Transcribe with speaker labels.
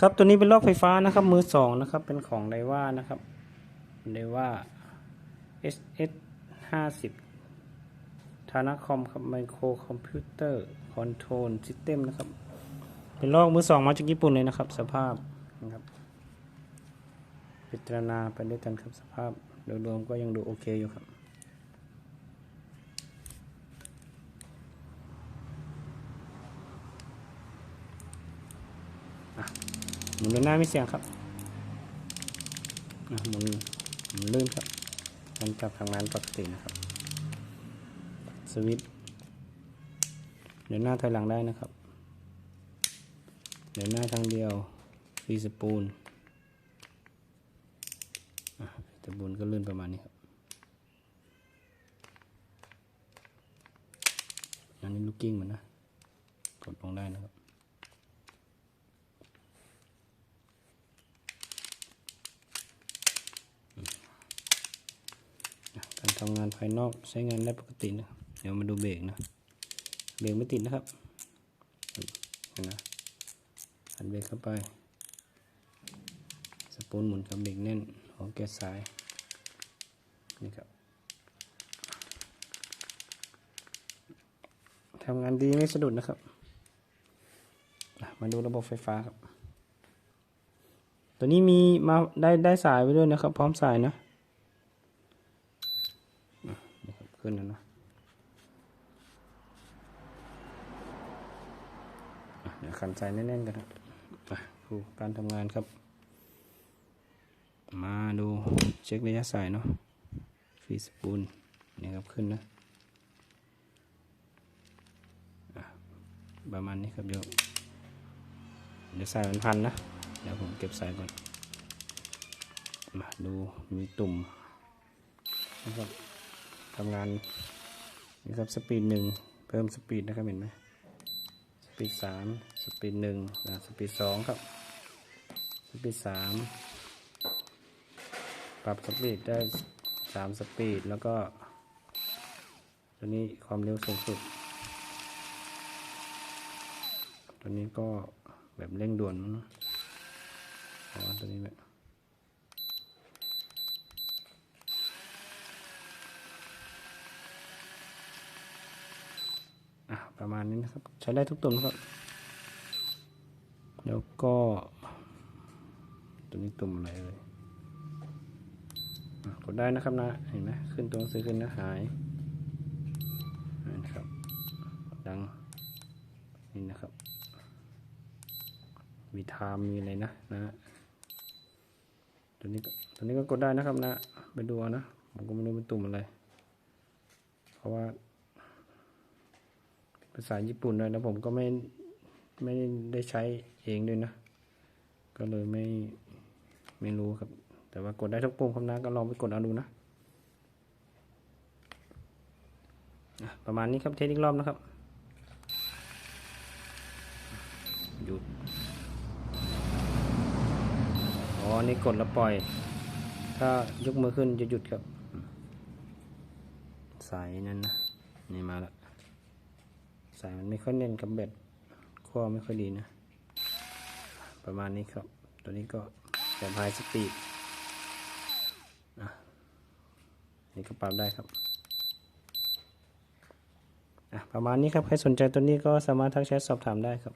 Speaker 1: ครับตัวนี้เป็นลอกไฟฟ้านะครับ มือสองนะครับ เป็นของไดว่านะครับไดว่า SS ห้าสิบธนาคอมครับไมโครคอมพิวเตอร์คอนโทรลซิสเต็มนะครับ เป็นลอกมือสองมาจากญี่ปุ่นเลยนะครับ สภาพนะครับ พิจารณาไปด้วยกันครับสภาพโดยรวมก็ยังดูโอเคอยู่ครับ หมุนเดินหน้าไม่เสียงครับอะหมุนหมุนลื่นครับมันจับทางานปกตินะครับ สวิตช์เดินหน้าถอยหลังได้นะครับ เดินหน้าทางเดียวฟีสปูลอะฟรีสปูลก็ลื่นประมาณนี้ครับอันนี้ลูกกิ้งมันนะ กดลงได้นะครับ การ ทำงานภายนอกใช้งานได้ปกตินะเดี๋ยวมาดูเบรกนะ เบรกไม่ติดนะครับนะหันเบรกเข้าไป สปูนหมุนกับเบรกแน่นหัวแกสสายนี่ครับทำงานดีไม่สะดุดนะครับ มาดูระบบไฟฟ้าครับ ตัวนี้มีมาได้ได้สายไว้ด้วยนะครับ พร้อมสายนะ นี่ครับ ขึ้นนะอะเดี๋ยวขันใจแน่นๆกันครับไปดูการทำงานครับ มาดูเช็คระยะสายเนาะฟีสปูลนี่ครับขึ้นนะอะประมาณนี้ครับเดี๋ยวเดี๋ยวสายมันพันนะ เดี๋ยวผมเก็บสายก่อน มาดูมีตุ่มนะครับ ทำงานนี่ครับสปีดหนึ่งเพิ่มสปีดนะครับเห็นไหมสปีดสามสปีดหนึ่งสปีดสองครับสปีดสามปรับสปีดได้สามสปีดแล้วก็ ตัวนี้ความเร็วสูงสุด ตัวนี้ก็แบบเร่งด่วนมั้งเนะอ๋อตัวนี้แบบ ประมาณนี้นะครับ ใช้ได้ทุกตัวนะครับ แล้วก็ ตัวนี้ตุ่มอะไรเลยกดได้นะครับนะ เห็นไหมขึ้นตัวหนังสือขึ้นนะหายนี่นะครับ ดัง นี่นะครับ มีไทม์มีอะไรนะนะตัวนี้ตัวนี้ก็กดได้นะครับนะ ไปดูนะ ผมก็ไม่รู้เป็นตุ่มอะไร เพราะว่า ภาษาญี่ปุ่นด้วยแล้วผมก็ไม่ไม่ได้ใช้เองด้วยนะ ก็เลยไม่ไม่รู้ครับ แต่ว่ากดได้ทุกปุ่มครับนะก็ลองไปกดเอาดูนะอะประมาณนี้ครับเทสอีกรอบนะครับหยุดอ๋อนี่กดแล้วปล่อย ถ้ายกมือขึ้นจะหยุดครับ สายนั้นนะ นี่มาแล้ว สายมันไม่ค่อยเน่นกับแบตข้อไม่ค่อยดีนะ ประมาณนี้ครับ ตัวนี้ก็แบบไฮสปีดนะนี่ก็ปรับได้ครับอะประมาณนี้ครับ ใครสนใจตัวนี้ก็สามารถทักแชทสอบถามได้ครับ